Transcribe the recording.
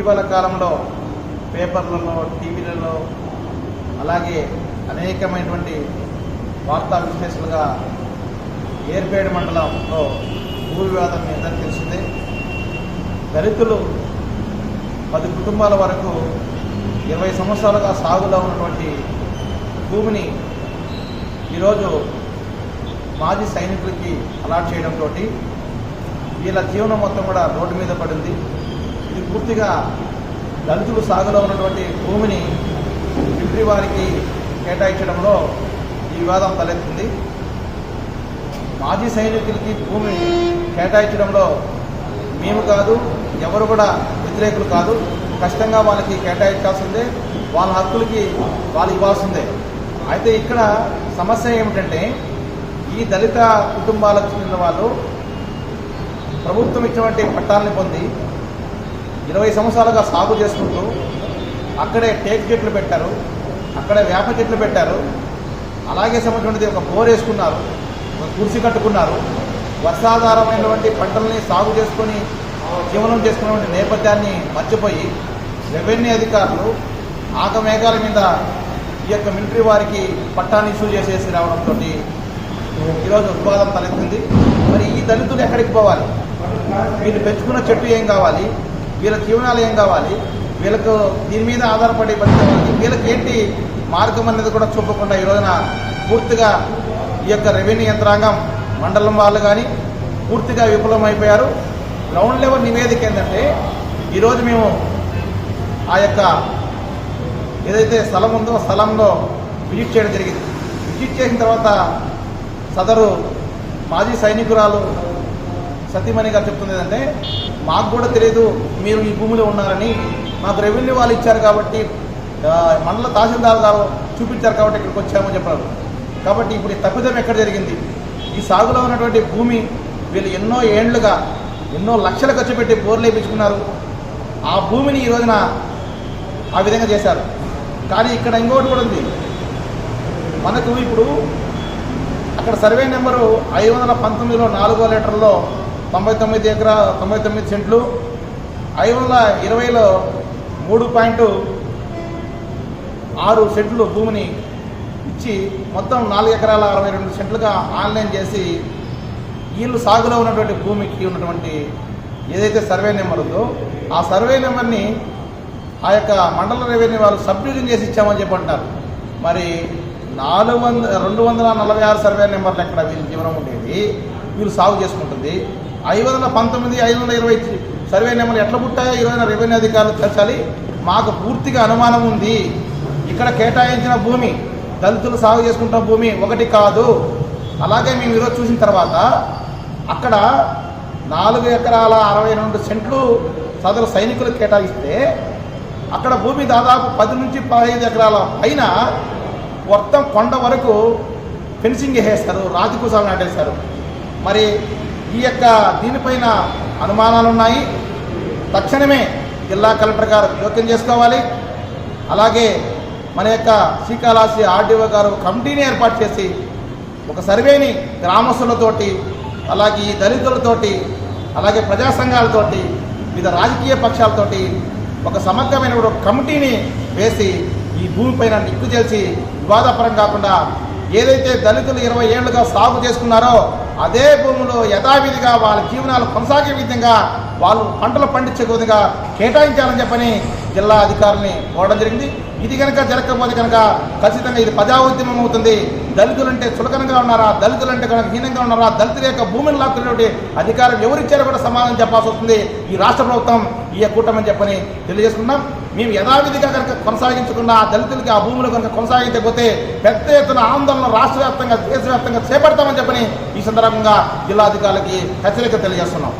ఇటీవల కాలంలో పేపర్లలో టీవీలలో అలాగే అనేకమైనటువంటి వార్తా విశ్లేషణగా ఏర్పేడ మండలంలో భూ వివాదం మీ అందరికీ తెలిసిందే. దళితులు పది కుటుంబాల వరకు ఇరవై సంవత్సరాలుగా సాగులో ఉన్నటువంటి భూమిని ఈరోజు మాజీ సైనికులకి అలాట్ చేయడంతో వీళ్ళ జీవనం మొత్తం కూడా రోడ్డు మీద పడింది. ఇది పూర్తిగా దళితులు సాగులో ఉన్నటువంటి భూమిని మిలిటరీ వారికి కేటాయించడంలో ఈ వివాదం తలెత్తింది. మాజీ సైనికులకి భూమి కేటాయించడంలో మేము కాదు ఎవరు కూడా వ్యతిరేకులు కాదు. కష్టంగా వాళ్ళకి కేటాయించాల్సిందే వాళ్ళ హక్కులకి వాళ్ళు ఇవ్వాల్సిందే. అయితే ఇక్కడ సమస్య ఏమిటంటే ఈ దళిత కుటుంబాలకు చెందిన వాళ్ళు ప్రభుత్వం ఇచ్చినటువంటి పట్టాలని పొంది ఇరవై సంవత్సరాలుగా సాగు చేసుకుంటూ అక్కడే టేక్ చెట్లు పెట్టారు అక్కడే వేప చెట్లు పెట్టారు. అలాగే సంబంధించినది ఒక బోర్ వేసుకున్నారు ఒక కుర్చీ కట్టుకున్నారు. వర్షాధారమైనటువంటి పంటల్ని సాగు చేసుకొని జీవనం చేసుకున్నటువంటి నేపథ్యాన్ని మర్చిపోయి రెవెన్యూ అధికారులు ఆకమేఘాల మీద ఈ యొక్క మిలిటరీ వారికి పట్టాన్ని ఇష్యూ చేసేసి రావడంతో ఈరోజు ఉత్పాదం తలెత్తింది. మరి ఈ దళితులు ఎక్కడికి పోవాలి? వీళ్ళు పెంచుకున్న చెట్టు ఏం కావాలి? వీళ్ళ జీవనాలు ఏం కావాలి. వీళ్ళకు దీని మీద ఆధారపడి బతికేవాళ్ళకి వీళ్ళకి ఏంటి మార్గం అనేది కూడా చూపకుండా ఈ రోజున పూర్తిగా ఈ యొక్క రెవెన్యూ యంత్రాంగం మండలం వాళ్ళు కానీ పూర్తిగా విఫలమైపోయారు. గ్రౌండ్ లెవెల్ నివేదిక ఏంటంటే ఈరోజు మేము ఆ యొక్క ఏదైతే స్థలం ఉందో స్థలంలో విజిట్ చేయడం జరిగింది. విజిట్ చేసిన తర్వాత సదరు మాజీ సైనికురాలు సతీమణి గారు చెప్తుంది ఏంటంటే మాకు కూడా తెలియదు మీరు ఈ భూమిలో ఉన్నారని. మాకు రెవెన్యూ వాళ్ళు ఇచ్చారు కాబట్టి మండల తహసీల్దార్ గారు చూపించారు కాబట్టి ఇక్కడికి వచ్చామని చెప్పారు. కాబట్టి ఇప్పుడు ఈ తప్పిదం ఎక్కడ జరిగింది? ఈ సాగులో ఉన్నటువంటి భూమి వీళ్ళు ఎన్నో ఏండ్లుగా ఎన్నో లక్షలు ఖర్చు పెట్టి బోర్లు వేయించుకున్నారు. ఆ భూమిని ఈ రోజున ఆ విధంగా చేశారు. కానీ ఇక్కడ ఇంకోటి కూడా ఉంది. మనకు ఇప్పుడు అక్కడ సర్వే నెంబరు ఐదు వందల పంతొమ్మిదిలో నాలుగో లీటర్లో తొంభై తొమ్మిది ఎకరా తొంభై తొమ్మిది సెంట్లు. ఐదు వందల ఇరవైలో మూడు పాయింట్ ఆరు సెంట్లు భూమిని ఇచ్చి మొత్తం నాలుగు ఎకరాల అరవై రెండు సెంట్లుగా ఆన్లైన్ చేసి వీళ్ళు సాగులో ఉన్నటువంటి భూమికి ఉన్నటువంటి ఏదైతే సర్వే నెంబర్ ఉందో ఆ సర్వే నెంబర్ని ఆ యొక్క మండల రెవెన్యూ వాళ్ళు సబ్డివిజన్ చేసి ఇచ్చామని చెప్పి అంటారు. మరి నాలుగు వంద రెండు వందల నలభై ఆరు సర్వే నెంబర్లు ఎక్కడ వీళ్ళు జీవనం ఉండేది? వీళ్ళు సాగు చేసుకుంటుంది. ఐదు వందల పంతొమ్మిది ఐదు వందల ఇరవై సర్వే నెంబర్లు ఎట్లా పుట్టాయో ఈ రోజున రెవెన్యూ అధికారులు తెచ్చాలి మాకు పూర్తిగా అనుమానం ఉంది. ఇక్కడ కేటాయించిన భూమి దళితులు సాగు చేసుకుంటున్న భూమి ఒకటి కాదు. అలాగే మేము ఈరోజు చూసిన తర్వాత అక్కడ నాలుగు ఎకరాల అరవై రెండు సెంట్లు సదరు సైనికులకు కేటాయిస్తే అక్కడ భూమి దాదాపు పది నుంచి పదహైదు ఎకరాల పైన మొత్తం కొండ వరకు ఫెన్సింగ్ వేసేస్తారు రాతి నాటేస్తారు. మరి ఈ యొక్క దీనిపైన అనుమానాలు ఉన్నాయి తక్షణమే జిల్లా కలెక్టర్ గారు జోక్యం చేసుకోవాలి. అలాగే మన యొక్క శ్రీకాళహస్తి ఆర్డీఓ గారు కమిటీని ఏర్పాటు చేసి ఒక సర్వేని గ్రామస్తులతోటి అలాగే ఈ దళితులతోటి అలాగే ప్రజా సంఘాలతోటి వివిధ రాజకీయ పక్షాలతోటి ఒక సమగ్రమైన ఒక కమిటీని వేసి ఈ భూమిపైన నిక్కు తెలిసి వివాదపరం కాకుండా ఏదైతే దళితులు ఇరవై ఏళ్ళుగా సాగు చేసుకున్నారో అదే భూమిలో యథావిధిగా వాళ్ళ జీవనాలు కొనసాగే విధంగా వాళ్ళు పంటలు పండించే విధంగా కేటాయించాలని చెప్పని జిల్లా అధికారుల్ని కోరడం జరిగింది. ఇది కనుక జరగకపోతే కనుక ఖచ్చితంగా ఇది ప్రజా ఉద్యమం అవుతుంది. దళితులంటే చులకనగా ఉన్నారా? దళితులంటే కనుక హీనంగా ఉన్నారా? దళితుల యొక్క భూమిని లాక్కునేటువంటి అధికారం ఎవరిచ్చారో కూడా సమాధానం చెప్పాల్సి వస్తుంది ఈ రాష్ట్ర ప్రభుత్వం ఈ కూటమని చెప్పని తెలియజేసుకున్నాం మేము యథావిధిగా కనుక కొనసాగించకుండా ఆ దళితులకి ఆ భూములు కనుక కొనసాగించకపోతే పెద్ద ఎత్తున ఆందోళన రాష్ట్ర వ్యాప్తంగా దేశవ్యాప్తంగా చేపడతామని చెప్పని ఈ సందర్భంగా జిల్లాధికారులకి హెచ్చరిక తెలియజేస్తున్నాం.